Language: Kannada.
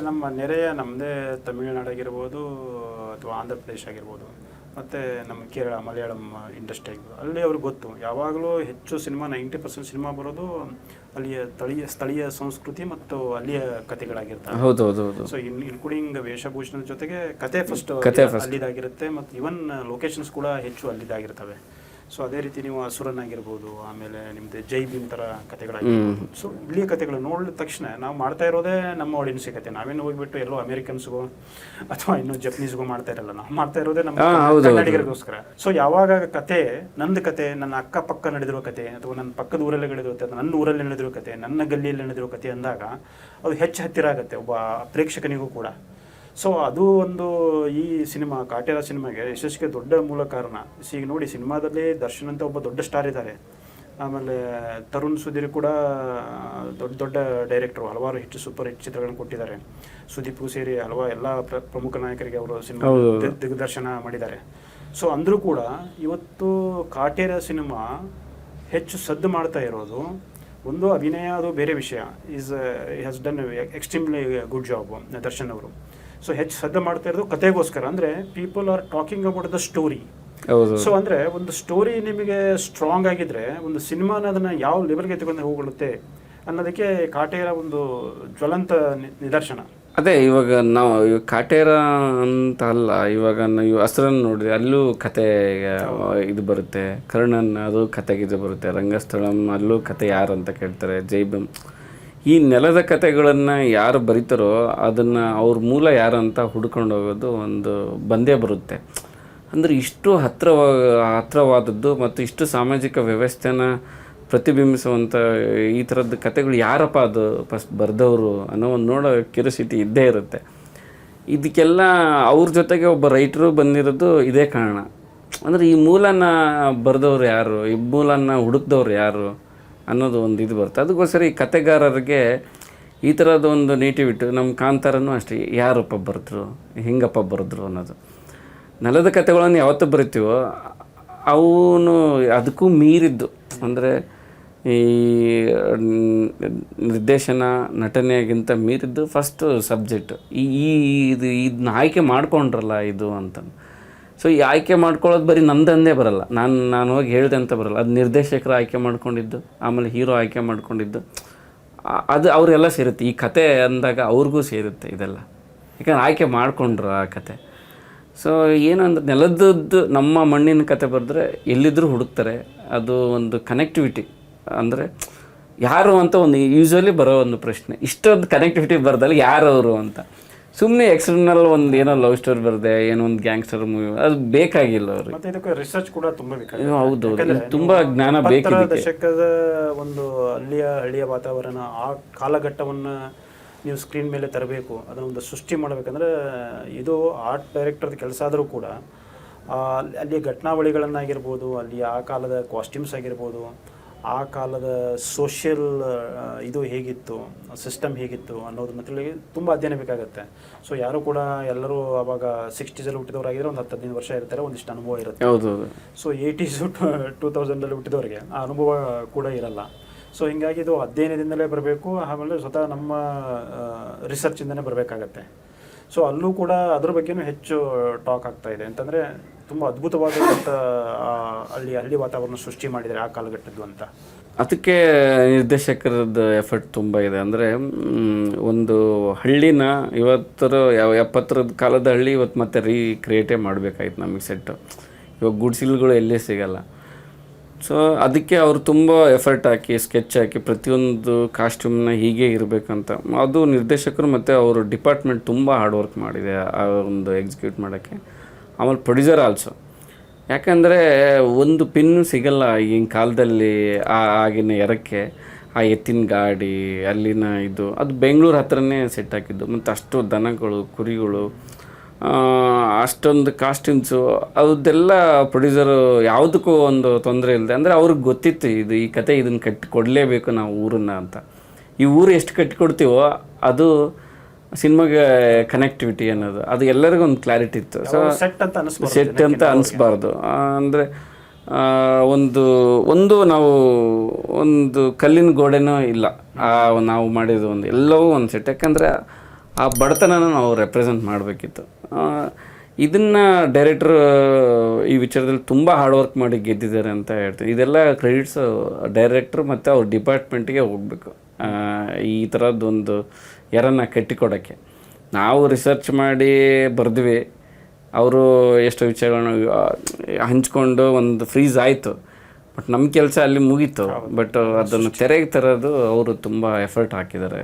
ನಮ್ಮ ನೆರೆಯ ನಮ್ಮದೇ ತಮಿಳುನಾಡು ಆಗಿರ್ಬೋದು ಅಥವಾ ಆಂಧ್ರ ಪ್ರದೇಶ ಆಗಿರ್ಬೋದು ಮತ್ತು ನಮ್ಮ ಕೇರಳ ಮಲಯಾಳಂ ಇಂಡಸ್ಟ್ರಿ ಆಗಿರ್ಬೋದು ಅಲ್ಲಿ ಅವ್ರಿಗೆ ಗೊತ್ತು. ಯಾವಾಗಲೂ ಹೆಚ್ಚು ಸಿನಿಮಾ ನೈಂಟಿ ಪರ್ಸೆಂಟ್ ಸಿನಿಮಾ ಬರೋದು ಅಲ್ಲಿಯ ಸ್ಥಳೀಯ ಸ್ಥಳೀಯ ಸಂಸ್ಕೃತಿ ಮತ್ತು ಅಲ್ಲಿಯ ಕಥೆಗಳಾಗಿರ್ತವೆ ಹೌದು ಹೌದು ಹೌದು. ಸೊ ಇನ್ ಇನ್ಕ್ಲೂಡಿಂಗ್ ವೇಷಭೂಷಣದ ಜೊತೆಗೆ ಕತೆ ಫಸ್ಟ್ ಕತೆ. ಅಲ್ಲಿದಾಗಿರುತ್ತೆ ಮತ್ತು ಇವನ್ ಲೊಕೇಶನ್ಸ್ ಕೂಡ ಹೆಚ್ಚು ಅಲ್ಲಿದಾಗಿರ್ತವೆ. ಸೊ ಅದೇ ರೀತಿ ನೀವು ಅಸುರನ್ ಆಗಿರ್ಬೋದು ಆಮೇಲೆ ನಿಮ್ದು ಜೈ ಭೀಮ್ ಥರ ಕಥೆಗಳಾಗಿರ್ಬೋದು ಸೊ ಇಲ್ಲಿಯ ಕಥೆಗಳು ನೋಡಿದ ತಕ್ಷಣ ನಾವು ಮಾಡ್ತಾ ಇರೋದೇ ನಮ್ಮ ಆಡಿಯನ್ಸ್ ಕತೆ ನಾವೇನು ಹೋಗ್ಬಿಟ್ಟು ಎಲ್ಲೋ ಅಮೆರಿಕನ್ಸ್ಗೋ ಅಥವಾ ಇನ್ನು ಜಪನೀಸ್ಗೋ ಮಾಡ್ತಾ ಇರಲ್ಲ. ನಾವು ಮಾಡ್ತಾ ಇರೋದೇ ನಮ್ಮ. ಕನ್ನಡಿಗರಿಗೋಸ್ಕರ. ಸೊ ಯಾವಾಗ ಕತೆ ನಂದು ಕತೆ ನನ್ನ ಅಕ್ಕ ಪಕ್ಕ ನಡೆದಿರೋ ಕತೆ ಅಥವಾ ನನ್ನ ಪಕ್ಕದ ಊರಲ್ಲಿ ನಡೆದಿರೋ ಕತೆ ನನ್ನ ಊರಲ್ಲಿ ನಡೆದಿರೋ ಕತೆ ನನ್ನ ಗಲ್ಲಿಯಲ್ಲಿ ನಡೆದಿರೋ ಕತೆ ಅಂದಾಗ ಅದು ಹೆಚ್ಚು ಹತ್ತಿರ ಆಗುತ್ತೆ. ಒಬ್ಬ ಪ್ರೇಕ್ಷಕನಿಗೂ ಕೂಡ. ಸೊ ಅದು ಒಂದು ಈ ಸಿನಿಮಾ ಕಾಟೇರ ಸಿನಿಮಾಗೆ ಯಶಸ್ಸಿಗೆ ದೊಡ್ಡ ಮೂಲ ಕಾರಣ. ಈಗ ನೋಡಿ ಸಿನಿಮಾದಲ್ಲಿ ದರ್ಶನ್ ಅಂತ ಒಬ್ಬ ದೊಡ್ಡ ಸ್ಟಾರ್ ಇದ್ದಾರೆ. ಆಮೇಲೆ ತರುಣ್ ಸುಧೀರ್ ಕೂಡ ದೊಡ್ಡ ದೊಡ್ಡ ಡೈರೆಕ್ಟರ್ ಹಲವಾರು ಹಿಟ್ ಸೂಪರ್ ಹಿಟ್ ಚಿತ್ರಗಳನ್ನು ಕೊಟ್ಟಿದ್ದಾರೆ. ಸುದೀಪ್ಗೂ ಸೇರಿ ಹಲವಾರು ಎಲ್ಲ ಪ್ರ- ಪ್ರಮುಖ ನಾಯಕರಿಗೆ ಅವರು ಸಿನಿಮಾ. ದಿಗ್ದರ್ಶನ ಮಾಡಿದ್ದಾರೆ. ಸೊ ಅಂದರೂ ಕೂಡ ಇವತ್ತು ಕಾಟೇರ ಸಿನಿಮಾ ಹೆಚ್ಚು ಸದ್ದು ಮಾಡ್ತಾ ಇರೋದು ಒಂದು ಅಭಿನಯ ಅದು ಬೇರೆ ವಿಷಯ. Is has done extremely good job Darshan ಅವರು. ಸೊ ಹೆಚ್ಚು ಸದ್ದು ಮಾಡ್ತಾ ಇರೋದು ಕತೆಗೋಸ್ಕರ. ಅಂದರೆ people are talking about the story ಹೌದು. ಸೊ ಅಂದರೆ ಒಂದು ಸ್ಟೋರಿ ನಿಮಗೆ ಸ್ಟ್ರಾಂಗ್ ಆಗಿದ್ರೆ ಒಂದು ಸಿನಿಮಾನ ಅದನ್ನು ಯಾವ ಲೆವೆಲ್ಗೆ ತಗೊಂಡು ಹೋಗುತ್ತೆ ಅನ್ನೋದಕ್ಕೆ ಕಾಟೇರ ಒಂದು ಜ್ವಲಂತ ನಿದರ್ಶನ. ಅದೇ ಇವಾಗ ನಾವು ಇವಾಗ ಕಾಟೇರ ಅಂತ ಅಲ್ಲ ಇವಾಗ ನಾವು ಹಸ್ರನ್ನ ನೋಡಿದ್ರೆ ಅಲ್ಲೂ ಕತೆ ಇದು ಬರುತ್ತೆ. ಕರ್ಣನ್ ಅದು ಕತೆಗೆ ಇದು ಬರುತ್ತೆ. ರಂಗಸ್ಥಳಂ ಅಲ್ಲೂ ಕತೆ ಯಾರು ಅಂತ ಕೇಳ್ತಾರೆ. ಜೈ ಭೀಮ್. ಈ ನೆಲದ ಕತೆಗಳನ್ನು ಯಾರು ಬರೀತಾರೋ ಅದನ್ನು ಅವ್ರ ಮೂಲ ಯಾರು ಅಂತ ಹುಡ್ಕೊಂಡು ಹೋಗೋದು ಒಂದು ಬಂದೇ ಬರುತ್ತೆ. ಅಂದರೆ ಇಷ್ಟು ಹತ್ತಿರವ ಹತ್ತಿರವಾದದ್ದು ಮತ್ತು ಇಷ್ಟು ಸಾಮಾಜಿಕ ವ್ಯವಸ್ಥೆನ ಪ್ರತಿಬಿಂಬಿಸುವಂಥ ಈ ಥರದ್ದು ಕತೆಗಳು ಯಾರಪ್ಪ ಅದು ಫಸ್ಟ್ ಬರೆದವರು ಅನ್ನೋ ಒಂದು ನೋಡೋ ಕ್ಯೂರಿಯಾಸಿಟಿ ಇದ್ದೇ ಇರುತ್ತೆ. ಇದಕ್ಕೆಲ್ಲ ಅವ್ರ ಜೊತೆಗೆ ಒಬ್ಬ ರೈಟರು ಬಂದಿರೋದು ಇದೇ ಕಾರಣ. ಅಂದರೆ ಈ ಮೂಲನ ಬರೆದವ್ರು ಯಾರು? ಈ ಮೂಲನ ಹುಡುಕ್ದವ್ರು ಯಾರು? ಅನ್ನೋದು ಒಂದು ಇದು ಬರುತ್ತೆ. ಅದಕ್ಕೋಸ್ಕರ ಈ ಕತೆಗಾರರಿಗೆ ಈ ಥರದ ಒಂದು ನೇಟಿವಿಟ್ಟು ನಮ್ಮ ಕಾಂತಾರನೂ ಅಷ್ಟೇ, ಯಾರಪ್ಪ ಬರೆದ್ರು, ಹೆಂಗಪ್ಪ ಬರೆದ್ರು ಅನ್ನೋದು. ನೆಲದ ಕತೆಗಳನ್ನು ಯಾವತ್ತೂ ಬರಿತೀವೋ, ಅವನು ಅದಕ್ಕೂ ಮೀರಿದ್ದು. ಅಂದರೆ ಈ ನಿರ್ದೇಶನ, ನಟನೆಗಿಂತ ಮೀರಿದ್ದು ಫಸ್ಟು ಸಬ್ಜೆಕ್ಟ್ ಈ, ಇದು, ಇದನ್ನ ಆಯ್ಕೆ ಮಾಡ್ಕೊಂಡ್ರಲ್ಲ ಇದು ಅಂತ. ಸೊ ಈ ಆಯ್ಕೆ ಮಾಡ್ಕೊಳ್ಳೋದು ಬರೀ ನಂದಂದೇ ಬರಲ್ಲ. ನಾನು ನಾನು ಹೋಗಿ ಹೇಳಿದೆ ಅಂತ ಬರಲ್ಲ. ಅದು ನಿರ್ದೇಶಕರು ಆಯ್ಕೆ ಮಾಡ್ಕೊಂಡಿದ್ದು, ಆಮೇಲೆ ಹೀರೋ ಆಯ್ಕೆ ಮಾಡ್ಕೊಂಡಿದ್ದು ಅದು ಅವರೆಲ್ಲ ಸೇರುತ್ತೆ. ಈ ಕತೆ ಅಂದಾಗ ಅವ್ರಿಗೂ ಸೇರುತ್ತೆ ಇದೆಲ್ಲ. ಯಾಕಂದ್ರೆ ಆಯ್ಕೆ ಮಾಡಿಕೊಂಡ್ರು ಆ ಕತೆ. ಸೊ ಏನಂದ್ರೆ ನೆಲದದ್ದು ನಮ್ಮ ಮಣ್ಣಿನ ಕತೆ ಬರೆದ್ರೆ ಎಲ್ಲಿದ್ದರೂ ಹುಡುಕ್ತಾರೆ. ಅದು ಒಂದು ಕನೆಕ್ಟಿವಿಟಿ ಅಂದರೆ ಯಾರು ಅಂತ ಒಂದು ಯೂಶ್ವಲಿ ಬರೋ ಒಂದು ಪ್ರಶ್ನೆ. ಇಷ್ಟೊಂದು ಕನೆಕ್ಟಿವಿಟಿ ಬರ್ದಲ್ಲಿ ಯಾರು ಅವರು ಅಂತ. ಸುಮ್ಮನೆ ಎಕ್ಸ್ಟರ್ನಲ್ ಒಂದು ಏನೋ ಲವ್ ಸ್ಟೋರಿ ಬರದೆ ಏನೋ ಒಂದು ಗ್ಯಾಂಗ್ಸ್ಟರ್ ಮೂವಿ ಅದು ಬೇಕಾಗಿಲ್ಲ ಅವ್ರಿಗೆ ಮತ್ತೆ ಇದಕ್ಕೆ ರಿಸರ್ಚ್ ಕೂಡ ತುಂಬಾ ಇದು ಹೌದು ಹೌದು. ಯಾಕಂದ್ರೆ ತುಂಬಾ ಜ್ಞಾನ ಎಪ್ಪತ್ತರ ಬೇಕು ಇದಕ್ಕೆ ದಶಕದ ಒಂದು ಹಳ್ಳಿಯ ಹಳ್ಳಿಯ ವಾತಾವರಣ ಆ ಕಾಲಘಟ್ಟವನ್ನ ನೀವು ಸ್ಕ್ರೀನ್ ಮೇಲೆ ತರಬೇಕು ಅದನ್ನ ಒಂದು ಸೃಷ್ಟಿ ಮಾಡಬೇಕಂದ್ರೆ ಇದು ಆರ್ಟ್ ಡೈರೆಕ್ಟರ್ ಕೆಲಸ ಆದರೂ ಕೂಡ ಆ, ಅಲ್ಲಿಯ ಘಟನಾವಳಿಗಳನ್ನಾಗಿರ್ಬೋದು ಅಲ್ಲಿ ಆ ಕಾಲದ ಕಾಸ್ಟ್ಯೂಮ್ಸ್ ಆಗಿರ್ಬೋದು ಆ ಕಾಲದ ಸೋಷಿಯಲ್ ಇದು ಹೇಗಿತ್ತು ಸಿಸ್ಟಮ್ ಹೇಗಿತ್ತು ಅನ್ನೋದನ್ನ ತಿಳಿ ತುಂಬ ಅಧ್ಯಯನ ಬೇಕಾಗುತ್ತೆ. ಸೊ ಯಾರು ಕೂಡ ಎಲ್ಲರೂ ಅವಾಗ ಸಿಕ್ಸ್ಟೀಸಲ್ಲಿ ಹುಟ್ಟಿದವರಾಗಿದ್ರೆ ಒಂದು ಹತ್ತು ಹದಿನೈದು ವರ್ಷ ಇರ್ತಾರೆ ಒಂದಿಷ್ಟು ಅನುಭವ ಇರುತ್ತೆ. ಸೊ ಏಯ್ಟೀಸು ಟೂ ತೌಸಂಡಲ್ಲಿ ಹುಟ್ಟಿದವರಿಗೆ ಆ ಅನುಭವ ಕೂಡ ಇರಲ್ಲ. ಸೊ ಹಿಂಗಾಗಿ ಇದು ಅಧ್ಯಯನದಿಂದಲೇ ಬರಬೇಕು ಆಮೇಲೆ ಸ್ವತಃ ನಮ್ಮ ರಿಸರ್ಚಿಂದನೇ ಬರಬೇಕಾಗತ್ತೆ. ಸೊ ಅಲ್ಲೂ ಕೂಡ ಅದ್ರ ಬಗ್ಗೆನೂ ಹೆಚ್ಚು ಟಾಕ್ ಆಗ್ತಾ ಇದೆ. ಅಂತಂದರೆ, ತುಂಬ ಅದ್ಭುತವಾದಂಥ ಅಲ್ಲಿ ಹಳ್ಳಿ ವಾತಾವರಣ ಸೃಷ್ಟಿ ಮಾಡಿದ್ದಾರೆ ಆ ಕಾಲಘಟ್ಟದ್ದು ಅಂತ. ಅದಕ್ಕೆ ನಿರ್ದೇಶಕರದ ಎಫರ್ಟ್ ತುಂಬ ಇದೆ. ಅಂದರೆ ಒಂದು ಹಳ್ಳಿನ ಇವತ್ತರ, ಯಾವ ಎಪ್ಪತ್ತರ ಕಾಲದ ಹಳ್ಳಿ ಇವತ್ತು ಮತ್ತೆ ರೀಕ್ರಿಯೇಟೇ ಮಾಡಬೇಕಾಯ್ತು ನಮಗೆ ಸೆಟ್ಟು ಇವಾಗ ಗುಡ್ಸಿಲ್ಗಳು ಎಲ್ಲೇ ಸಿಗಲ್ಲ. ಸೊ ಅದಕ್ಕೆ ಅವರು ತುಂಬ ಎಫರ್ಟ್ ಹಾಕಿ ಸ್ಕೆಚ್ ಹಾಕಿ ಪ್ರತಿಯೊಂದು ಕಾಸ್ಟ್ಯೂಮ್ನ ಹೀಗೆ ಇರಬೇಕಂತ. ಅದು ನಿರ್ದೇಶಕರು ಮತ್ತು ಅವರು ಡಿಪಾರ್ಟ್ಮೆಂಟ್ ತುಂಬ ಹಾರ್ಡ್ ವರ್ಕ್ ಮಾಡಿದೆ, ಆ ಒಂದು ಎಕ್ಸಿಕ್ಯೂಟ್ ಮಾಡೋಕ್ಕೆ. ಆಮೇಲೆ ಪ್ರೊಡ್ಯೂಸರ್ ಆಲ್ಸೋ ಯಾಕಂದರೆ ಒಂದು ಪಿನ್ನು ಸಿಗಲ್ಲ ಈಗಿನ ಕಾಲದಲ್ಲಿ, ಆ ಆಗಿನ ಎರಕ್ಕೆ, ಆ ಎತ್ತಿನ ಗಾಡಿ, ಅಲ್ಲಿನ ಇದು. ಅದು ಬೆಂಗಳೂರು ಹತ್ರನೇ ಸೆಟ್ ಹಾಕಿದ್ದು. ಮತ್ತು ಅಷ್ಟು ದನಗಳು, ಕುರಿಗಳು ಅಷ್ಟೊಂದು ಕಾಸ್ಟ್ಯೂಮ್ಸು ಅದೆಲ್ಲ ಪ್ರೊಡ್ಯೂಸರು ಯಾವುದಕ್ಕೂ ಒಂದು ತೊಂದರೆ ಇಲ್ಲದೆ ಅಂದರೆ ಅವ್ರಿಗೆ ಗೊತ್ತಿತ್ತು ಇದು ಈ ಕತೆ ಇದನ್ನು ಕಟ್ಟಿ ಕೊಡಲೇಬೇಕು ನಾವು ಊರನ್ನ ಅಂತ. ಈ ಊರು ಎಷ್ಟು ಕಟ್ಟಿಕೊಡ್ತೀವೋ ಅದು ಸಿನಿಮಾಗೆ ಕನೆಕ್ಟಿವಿಟಿ ಅನ್ನೋದು ಅದು ಎಲ್ಲರಿಗೂ ಒಂದು ಕ್ಲಾರಿಟಿ ಇತ್ತು. ಸೊ ಸೆಟ್ ಅಂತ ಸೆಟ್ ಅಂತ ಅನಿಸ್ಬಾರ್ದು. ಅಂದರೆ ಒಂದು ಒಂದು ನಾವು ಒಂದು ಕಲ್ಲಿನ ಗೋಡೆನೂ ಇಲ್ಲ. ಆ ನಾವು ಮಾಡಿದ ಒಂದು ಎಲ್ಲವೂ ಒಂದು ಸೆಟ್ ಯಾಕಂದರೆ ಆ ಬಡತನನ ನಾವು ರೆಪ್ರೆಸೆಂಟ್ ಮಾಡಬೇಕಿತ್ತು. ಇದನ್ನು ಡೈರೆಕ್ಟ್ರು ಈ ವಿಚಾರದಲ್ಲಿ ತುಂಬ ಹಾರ್ಡ್ ವರ್ಕ್ ಮಾಡಿ ಗೆದ್ದಿದ್ದಾರೆ ಅಂತ ಹೇಳ್ತೀನಿ. ಇದೆಲ್ಲ ಕ್ರೆಡಿಟ್ಸ್ ಡೈರೆಕ್ಟ್ರ್ ಮತ್ತು ಅವ್ರ ಡಿಪಾರ್ಟ್ಮೆಂಟ್ಗೆ ಹೋಗಬೇಕು. ಈ ಥರದ್ದೊಂದು ಎರನ್ನ ಕಟ್ಟಿಕೊಡೋಕ್ಕೆ. ನಾವು ರಿಸರ್ಚ್ ಮಾಡಿ ಬರೆದ್ವಿ. ಅವರು ಎಷ್ಟು ವಿಚಾರಗಳನ್ನ ಹಂಚ್ಕೊಂಡು ಒಂದು ಫ್ರೀಸ್ ಆಯಿತು. ಬಟ್ ನಮ್ಮ ಕೆಲಸ ಅಲ್ಲಿ ಮುಗೀತು. ಬಟ್ ಅದನ್ನು ತೆರೆಗೆ ತರೋದು ಅವರು ತುಂಬ ಎಫರ್ಟ್ ಹಾಕಿದ್ದಾರೆ.